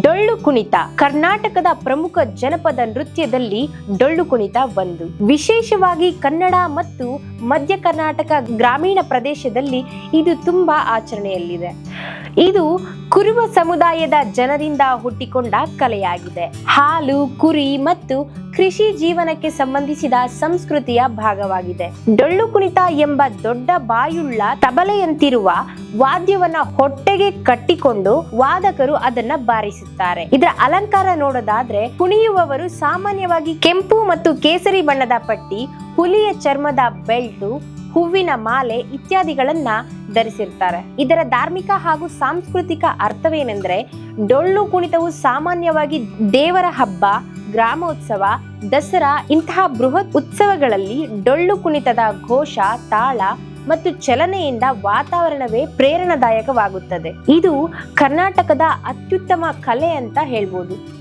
ಡೊಳ್ಳು ಕುಣಿತ. ಕರ್ನಾಟಕದ ಪ್ರಮುಖ ಜನಪದ ನೃತ್ಯದಲ್ಲಿ ಡೊಳ್ಳು ಕುಣಿತ ಒಂದು. ವಿಶೇಷವಾಗಿ ಕನ್ನಡ ಮತ್ತು ಮಧ್ಯ ಕರ್ನಾಟಕ ಗ್ರಾಮೀಣ ಪ್ರದೇಶದಲ್ಲಿ ಇದು ತುಂಬಾ ಆಚರಣೆಯಲ್ಲಿದೆ. ಇದು ಕುರುಬ ಸಮುದಾಯದ ಜನರಿಂದ ಹುಟ್ಟಿಕೊಂಡ ಕಲೆಯಾಗಿದೆ. ಹಾಲು, ಕುರಿ ಮತ್ತು ಕೃಷಿ ಜೀವನಕ್ಕೆ ಸಂಬಂಧಿಸಿದ ಸಂಸ್ಕೃತಿಯ ಭಾಗವಾಗಿದೆ. ಡೊಳ್ಳು ಕುಣಿತ ಎಂಬ ದೊಡ್ಡ ಬಾಯುಳ್ಳ ತಬಲೆಯಂತಿರುವ ವಾದ್ಯವನ್ನ ಹೊಟ್ಟೆಗೆ ಕಟ್ಟಿಕೊಂಡು ವಾದಕರು ಅದನ್ನ ಬಾರಿಸುತ್ತಾರೆ. ಇದರ ಅಲಂಕಾರ ನೋಡೋದಾದ್ರೆ ಕುಣಿಯುವವರು ಸಾಮಾನ್ಯವಾಗಿ ಕೆಂಪು ಮತ್ತು ಕೇಸರಿ ಬಣ್ಣದ ಪಟ್ಟಿ, ಹುಲಿಯ ಚರ್ಮದ ಬೆಲ್ಟು, ಹೂವಿನ ಮಾಲೆ ಇತ್ಯಾದಿಗಳನ್ನ ಧರಿಸಿರ್ತಾರೆ. ಇದರ ಧಾರ್ಮಿಕ ಹಾಗೂ ಸಾಂಸ್ಕೃತಿಕ ಅರ್ಥವೇನೆಂದ್ರೆ ಡೊಳ್ಳು ಕುಣಿತವು ಸಾಮಾನ್ಯವಾಗಿ ದೇವರ ಹಬ್ಬ, ಗ್ರಾಮೋತ್ಸವ, ದಸರಾ ಇಂತಹ ಬೃಹತ್ ಉತ್ಸವಗಳಲ್ಲಿ ಡೊಳ್ಳು ಕುಣಿತದ ಘೋಷ, ತಾಳ ಮತ್ತು ಚಲನೆಯಿಂದ ವಾತಾವರಣವೇ ಪ್ರೇರಣಾದಾಯಕವಾಗುತ್ತದೆ. ಇದು ಕರ್ನಾಟಕದ ಅತ್ಯುತ್ತಮ ಕಲೆ ಅಂತ ಹೇಳ್ಬೋದು.